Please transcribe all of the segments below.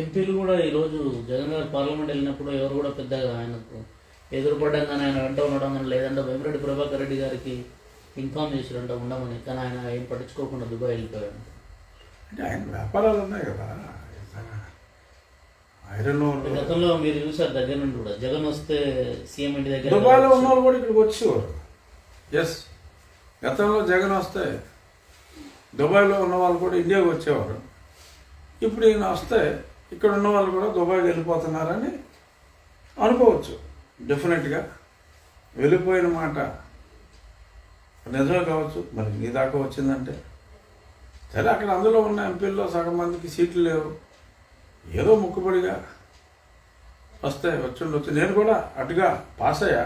ఎంపీలు కూడా ఈరోజు జగన్ గారు పార్లమెంట్ వెళ్ళినప్పుడు ఎవరు కూడా పెద్దగా ఆయనకు ఎదురుపడ్డంగానే ఆయన వెంట ఉండడం కానీ లేదంటే వేమిరెడ్డి ప్రభాకర్ రెడ్డి గారికి ఇన్ఫామ్ చేసిరంట ఉండమని. కానీ ఆయన ఏం పట్టించుకోకుండా దుబాయ్ వెళ్ళిపోయాడు. అంటే ఆయన వ్యాపారాలు ఉన్నాయి కదా. ఐరన్ గతంలో మీరు చూసారు దగ్గర నుండి కూడా. జగన్ వస్తే సీఎం ఇంటి దగ్గర దుబాయ్లో ఉన్న వాళ్ళు కూడా ఇక్కడికి వచ్చేవారు. ఎస్ గతంలో జగన్ వస్తే దుబాయ్లో ఉన్న వాళ్ళు కూడా ఇండియాకి వచ్చేవారు. ఇప్పుడు ఈయన వస్తే ఇక్కడ ఉన్న వాళ్ళు కూడా దుబాయ్కి వెళ్ళిపోతున్నారని అనుకోవచ్చు. డెఫినెట్గా వెళ్ళిపోయిన మాట నిజమే కావచ్చు. మరి నీ దాకా వచ్చిందంటే? సరే అక్కడ అందులో ఉన్న ఎంపీల్లో సగం మందికి సీట్లు లేవు. ఏదో ముక్కుబడిగా వస్తే వచ్చి నేను కూడా అటుగా పాస్ అయ్యా.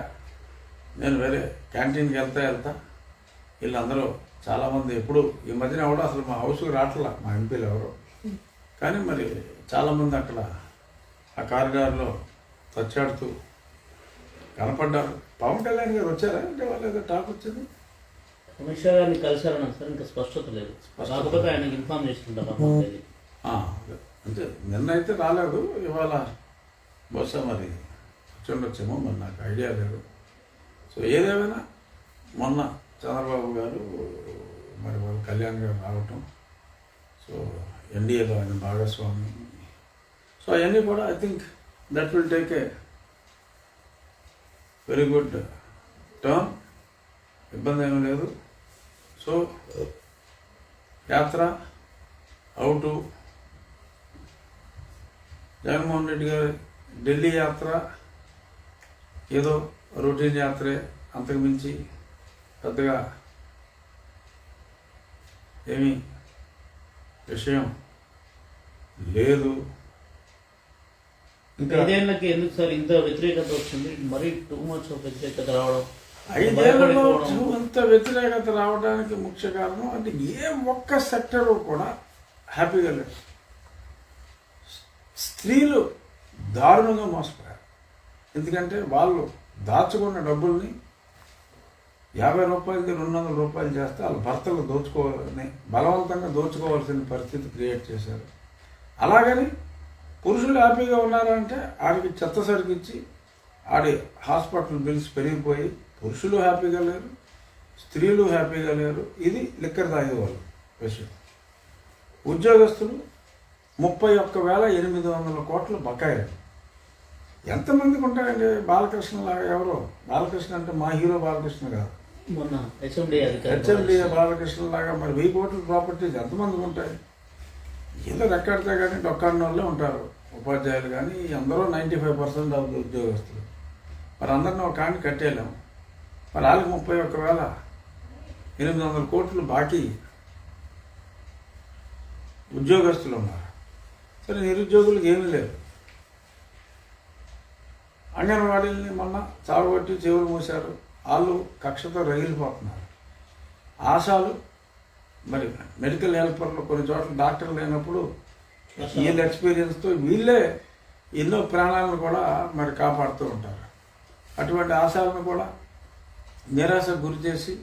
నేను వేరే క్యాంటీన్కి వెళ్తా వెళ్తా. వీళ్ళందరూ చాలామంది ఎప్పుడు ఈ మధ్యన కూడా అసలు మా హౌస్కి రావట్లా మా ఎంపీలు ఎవరు? కానీ మరి చాలామంది అక్కడ ఆ కారిడార్లో తచ్చాడుతూ కనపడ్డారు. పవన్ కళ్యాణ్ గారు వచ్చారా? అంటే వాళ్ళు ఏదో టాక్ వచ్చింది. అమిత్ షా గారిని కలిశారని సార్ ఇంకా స్పష్టత లేదు. కాకపోతే ఆయనకి ఇన్ఫామ్ చేస్తుంటారు అంటే నిన్న అయితే రాలేదు. ఇవాళ బహుశా మరి వచ్చుండొచ్చేమో మరి నాకు ఐడియా లేదు. సో ఏదేమైనా మొన్న చంద్రబాబు గారు మరి వాళ్ళ కళ్యాణ్ గారు రావటం. సో ఎన్డీఏలో ఆయన భాగస్వామి. సో అవన్నీ కూడా I think that will take a very good turn ఇబ్బంది ఏమీ లేదు. సో యాత్ర హౌ టు జగన్మోహన్ రెడ్డి గారి ఢిల్లీ యాత్ర ఏదో రొటీన్ యాత్రే అంతకుమించి పెద్దగా ఏమీ విషయం లేదు. ఇంకా ఐదేళ్ళకి ఎందుకు సార్ ఇంత వ్యతిరేకత వచ్చింది? మరీ టూ మచ్ ఆఫ్ వ్యతిరేకత రావడం ఐదేళ్ళలో అంత వ్యతిరేకత రావడానికి ముఖ్య కారణం అంటే ఏ ఒక్క సెక్టర్ కూడా హ్యాపీగా లేదు. స్త్రీలు దారుణంగా మోసపోయారు. ఎందుకంటే వాళ్ళు దాచుకున్న డబ్బుల్ని యాభై రూపాయలకి రెండు వందల రూపాయలు చేస్తే వాళ్ళ భర్తలు దోచుకోవాలని బలవంతంగా దోచుకోవాల్సిన పరిస్థితి క్రియేట్ చేశారు. అలాగని పురుషులు హ్యాపీగా ఉన్నారంటే ఆడికి చెత్త సరికిచ్చి ఆడి హాస్పిటల్ బిల్స్ పెరిగిపోయి పురుషులు హ్యాపీగా లేరు స్త్రీలు హ్యాపీగా లేరు. ఇది లిక్కర్ తాగేవాళ్ళు విషయం ఉద్యోగస్తులు ముప్పై ఒక్క వేల ఎనిమిది వందల కోట్ల బకాయిలు. ఎంతమందికి ఉంటాయండి బాలకృష్ణ లాగా ఎవరో? బాలకృష్ణ అంటే మా హీరో బాలకృష్ణ కాదు. మొన్న హెచ్ఎండి హెచ్ఎండి అధికారి బాలకృష్ణ. లాగా మరి వెయ్యి కోట్ల ప్రాపర్టీస్ ఎంతమందికి ఉంటాయి? ఏదో రెక్కడితే కానీ డొక్కాడిన వాళ్ళే ఉంటారు. ఉపాధ్యాయులు కానీ అందరూ నైంటీ ఫైవ్ పర్సెంట్ ఆఫ్ ఉద్యోగస్తులు. మరి అందరిని ఒక కాడిని కట్టేయలేము. మరి వాళ్ళకి ముప్పై ఒక్క వేల. ఎనిమిది వందల కోట్లు బాకీ. ఉద్యోగస్తులు ఉన్నారు. సరే నిరుద్యోగులకు ఏమీ లేదు. అంగన్వాడీలని మొన్న చావగొట్టి చెవులు మూశారు. వాళ్ళు కక్షతో రగిలిపోతున్నారు ఆశాలు మరి మెడికల్ హెల్పర్లు కొన్ని చోట్ల డాక్టర్ లేనప్పుడు వీళ్ళ ఎక్స్పీరియన్స్తో వీళ్ళే ఎన్నో ప్రాణాలను కూడా మరి కాపాడుతూ ఉంటారు. అటువంటి ఆశాలను కూడా నిరాశకు గురి చేసి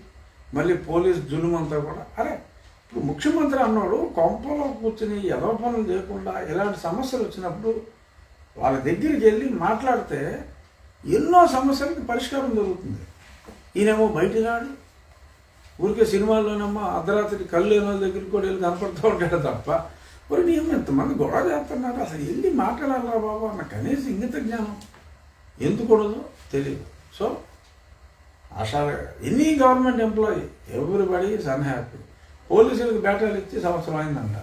మళ్ళీ పోలీస్ జులుమంతా కూడా అరే ఇప్పుడు ముఖ్యమంత్రి అన్నాడు కొంపలో కూర్చుని ఎదవ పనులు చేయకుండా ఇలాంటి సమస్యలు వచ్చినప్పుడు వాళ్ళ దగ్గరికి వెళ్ళి మాట్లాడితే ఎన్నో సమస్యలకు పరిష్కారం జరుగుతుంది. ఈయనేమో బయట రాడు. ఊరికే సినిమాల్లోనేమో అర్ధరాత్రి కళ్ళు లేని వాళ్ళ దగ్గరికి కూడా వెళ్ళి కనపడుతూ ఉంటాడు తప్ప. మరి నేను ఎంతమంది గొడవ చేస్తున్నారు అసలు వెళ్ళి మాట్లాడాలా బాబు అన్న కనీసం ఇంగిత జ్ఞానం. ఎందుకూడదు తెలియదు so ASHA any government employee everybody is unhappy. పోలీసులకు బేటాలు ఇచ్చి సంవత్సరం అయిందంట.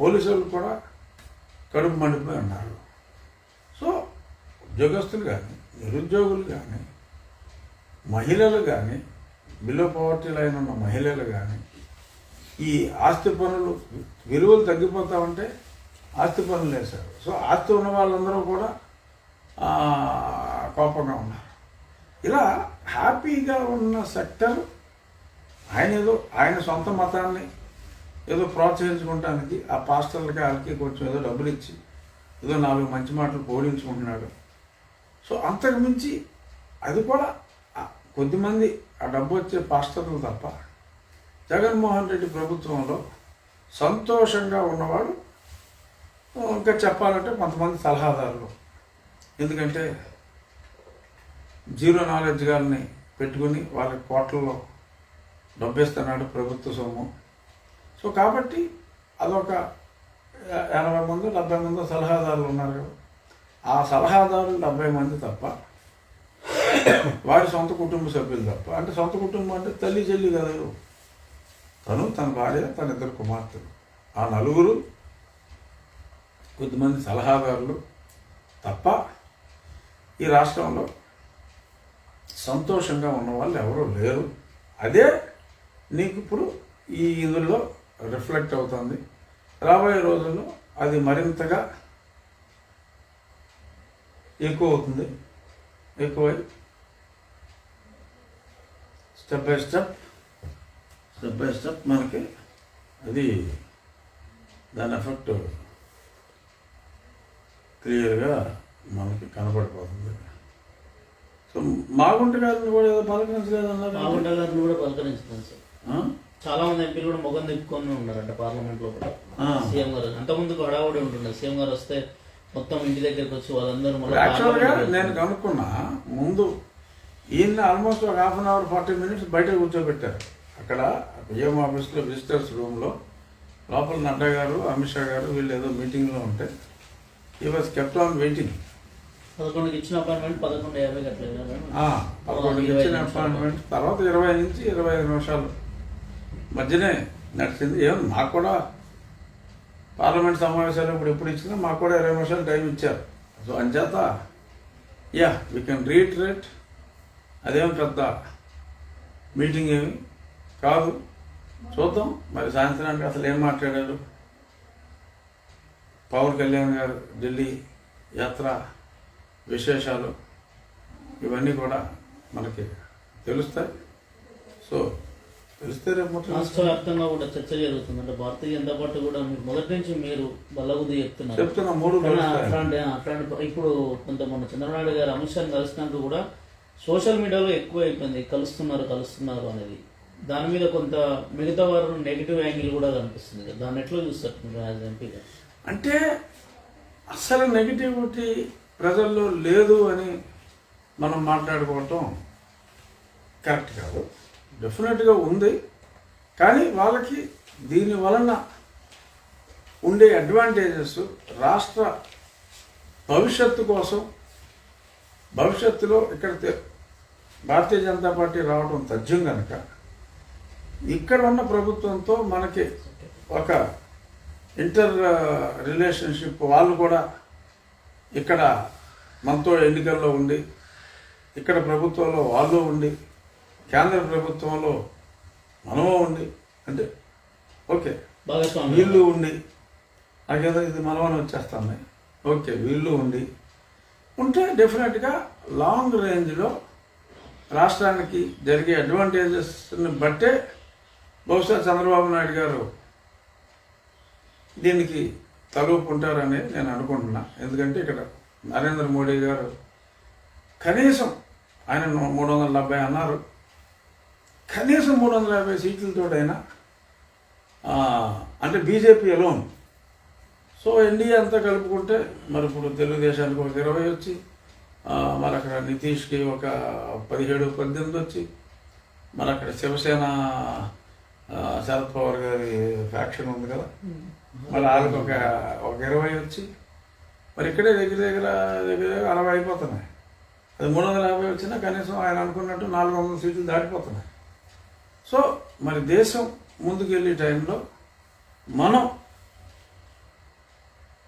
పోలీసులు కూడా కడుపు మండిపోయి ఉన్నారు. సో ఉద్యోగస్తులు కానీ నిరుద్యోగులు కానీ మహిళలు కానీ బిలో పవర్టీ లైన్ ఉన్న మహిళలు కానీ ఈ ఆస్తి పనులు విలువలు తగ్గిపోతా ఉంటే ఆస్తి పనులు వేశారు సో ఆస్తి ఉన్న వాళ్ళందరూ కూడా కోపంగా ఉన్నారు. ఇలా హ్యాపీగా ఉన్న సెక్టర్ ఆయన ఏదో ఆయన సొంత మతాన్ని ఏదో ప్రోత్సహించుకోవటానికి ఆ పాస్టర్లకి వాళ్ళకి కొంచెం ఏదో డబ్బులు ఇచ్చి ఏదో నాలుగు మంచి మాటలు పోడించుకుంటున్నాడు. సో అంతకు మించి అది కూడా కొద్దిమంది ఆ డబ్బు వచ్చే పాస్టర్లు తప్ప జగన్మోహన్ రెడ్డి ప్రభుత్వంలో సంతోషంగా ఉన్నవాడు ఇంకా చెప్పాలంటే కొంతమంది సలహాదారులు. ఎందుకంటే జీరో నాలెడ్జ్ గారిని పెట్టుకుని వాళ్ళ కోట్లలో డబ్బేస్తున్నాడు ప్రభుత్వ సొమ్ము. సో కాబట్టి అదొక ఎనభై మంది డెబ్బై మంది సలహాదారులు ఉన్నారు ఆ సలహాదారులు డెబ్బై మంది తప్ప వారి సొంత కుటుంబ సభ్యులు తప్ప అంటే సొంత కుటుంబం అంటే తల్లి చెల్లి కదా తను తన భార్య తన ఇద్దరు కుమార్తెలు. ఆ నలుగురు కొద్దిమంది సలహాదారులు తప్ప ఈ రాష్ట్రంలో సంతోషంగా ఉన్న వాళ్ళు ఎవరూ లేరు. అదే నీకు ఇప్పుడు ఈ ఇందులో రిఫ్లెక్ట్ అవుతుంది. రాబోయే రోజుల్లో అది మరింతగా ఎక్కువ అవుతుంది. ఎక్కువై step by step step by step మనకి అది దాని ఎఫెక్ట్ క్లియర్గా మనకి కనపడిపోతుంది. సో మాగుంట గారిని కూడా ఏదో పలకరించలేదన్నారు మాగుంట గారిని కూడా పలకరించుతాను సార్? చాలా మంది ఎంపీలు కూడా మొగం తిప్పుకొని ఉన్నారంట పార్లమెంట్ లోపల. సీఎం గారు. అంతకుముందు హడావుడి ఉంటుండే. సీఎం గారు వస్తే మొత్తం ఇంటి దగ్గరికి వచ్చి వాళ్ళందరూ నేను కనుక్కున్నా ముందు ఈయన ఆల్మోస్ట్ ఒక half an hour forty minutes బయట కూర్చోబెట్టారు. అక్కడ పిఎం ఆఫీస్లో విజిటర్స్ రూమ్లో లోపల నడ్డా గారు అమిత్ షా గారు వీళ్ళు ఏదో మీటింగ్లో ఉంటే he was kept on waiting పదకొండుకి ఇచ్చిన అపాయింట్మెంట్ పదకొండు యాభై కట్టలేదు పదకొండు ఇరవై ఇచ్చిన. అపాయింట్మెంట్ తర్వాత ఇరవై నుంచి ఇరవై ఐదు నిమిషాలు. మధ్యనే నడిచింది. ఏమో మాకు కూడా పార్లమెంట్ సమావేశాలు ఇప్పుడు ఎప్పుడు ఇచ్చినా మాకు కూడా ఇరవై నిమిషాలు టైం ఇచ్చారు. సో అంచేత యా వీ కెన్ రీట్రేట్ అదేం పెద్ద మీటింగ్ ఏమి? కాదు. చూద్దాం. మరి సాయంత్రానికి అసలు ఏం మాట్లాడారు? పవన్ కళ్యాణ్ గారు ఢిల్లీ యాత్ర విశేషాలు ఇవన్నీ కూడా మనకి తెలుస్తాయి. సో తెలిస్తే రేపు రాష్ట్ర వ్యాప్తంగా కూడా చర్చ జరుగుతుంది. అంటే భారతీయ జనతా పార్టీ కూడా మీరు మొదటి నుంచి మీరు బల్లగుద్ది చెప్తున్నారు. చెప్తున్నా మూడు. అట్లాంటి అట్లాంటి ఇప్పుడు కొంత మొన్న చంద్రబాబు గారు అమిత్ షాని కలిసినాక కూడా సోషల్ మీడియాలో ఎక్కువ అయిపోయింది. కలుస్తున్నారు కలుస్తున్నారు అనేది. దాని మీద కొంత మిగతా వారు నెగిటివ్ యాంగిల్ కూడా కనిపిస్తుంది దాన్ని ఎట్లా చూస్తారు యాజ్ ఎంపీగా అంటే అసలు నెగిటివిటీ ప్రజల్లో లేదు అని మనం మాట్లాడుకోవటం కరెక్ట్ కాదు. డెఫినెట్గా ఉంది. కానీ వాళ్ళకి దీని వలన ఉండే అడ్వాంటేజెస్ రాష్ట్ర భవిష్యత్తు కోసం భవిష్యత్తులో ఇక్కడ భారతీయ జనతా పార్టీ రావడం తథ్యం కనుక ఇక్కడ ఉన్న ప్రభుత్వంతో మనకి ఒక ఇంటర్ రిలేషన్షిప్ వాళ్ళు కూడా ఇక్కడ మనతో ఎన్నికల్లో ఉండి ఇక్కడ ప్రభుత్వంలో వాళ్ళు ఉండి కేంద్ర ప్రభుత్వంలో మనము ఉండి అంటే ఓకే వీళ్ళు ఉండి నాకేదో ఇది మనమని వచ్చేస్తాను ఓకే వీళ్ళు ఉండి ఉంటే డెఫినెట్గా లాంగ్ రేంజ్లో రాష్ట్రానికి జరిగే అడ్వాంటేజెస్ని బట్టే బహుశా చంద్రబాబు నాయుడు గారు దీనికి తలూపు నేను అనుకుంటున్నా. ఎందుకంటే ఇక్కడ నరేంద్ర మోడీ గారు కనీసం ఆయన మూడు వందల డెబ్బై అన్నారు. కనీసం మూడు వందల యాభై సీట్లతోడైనా అంటే బీజేపీ అలోన్ సో ఎన్డీఏ అంతా కలుపుకుంటే మరి ఇప్పుడు తెలుగుదేశానికి ఒక ఇరవై వచ్చి మరి అక్కడ నితీష్కి ఒక పదిహేడు పద్దెనిమిది వచ్చి మరి అక్కడ శివసేన శరద్ పవార్ గారి ఫ్యాక్షన్ ఉంది కదా? మరి వాళ్ళకి ఒక ఒక ఇరవై వచ్చి మరి ఇక్కడే దగ్గర దగ్గర దగ్గర దగ్గర అరవై అయిపోతున్నాయి. అది మూడు వందల యాభై వచ్చినా కనీసం ఆయన అనుకున్నట్టు నాలుగు వందల సీట్లు దాటిపోతున్నాయి. సో మరి దేశం ముందుకు వెళ్ళే టైంలో మనం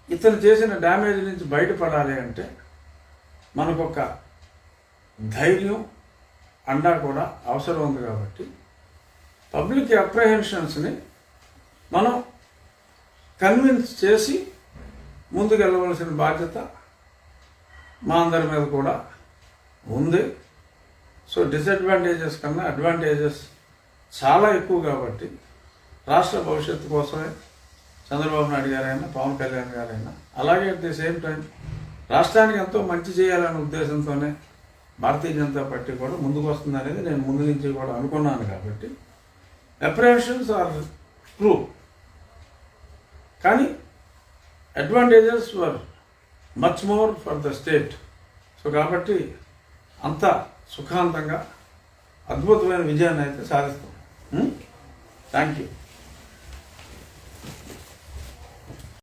ఇతను చేసిన డ్యామేజ్ నుంచి బయటపడాలి అంటే మనకొక ధైర్యం అండా కూడా అవసరం ఉంది కాబట్టి పబ్లిక్ అప్రహెన్షన్స్ని మనం కన్విన్స్ చేసి ముందుకు వెళ్ళవలసిన బాధ్యత మా అందరి మీద కూడా ఉంది. సో డిసడ్వాంటేజెస్ కన్నా అడ్వాంటేజెస్ చాలా ఎక్కువ కాబట్టి రాష్ట్ర భవిష్యత్తు కోసమే చంద్రబాబు నాయుడు గారైనా పవన్ కళ్యాణ్ గారైనా అలాగే అట్ ది సేమ్ టైం రాష్ట్రానికి ఎంతో మంచి చేయాలనే ఉద్దేశంతోనే భారతీయ జనతా పార్టీ కూడా ముందుకు వస్తుంది అనేది నేను ముందు నుంచి కూడా అనుకున్నాను కాబట్టి అప్రహెన్షన్స్ ఆర్ ట్రూ. కానీ advantages were much more for the state. So కాబట్టి అంత సుఖాంతంగా అద్భుతమైన విజయాన్ని అయితే సాధిస్తాం. Thank you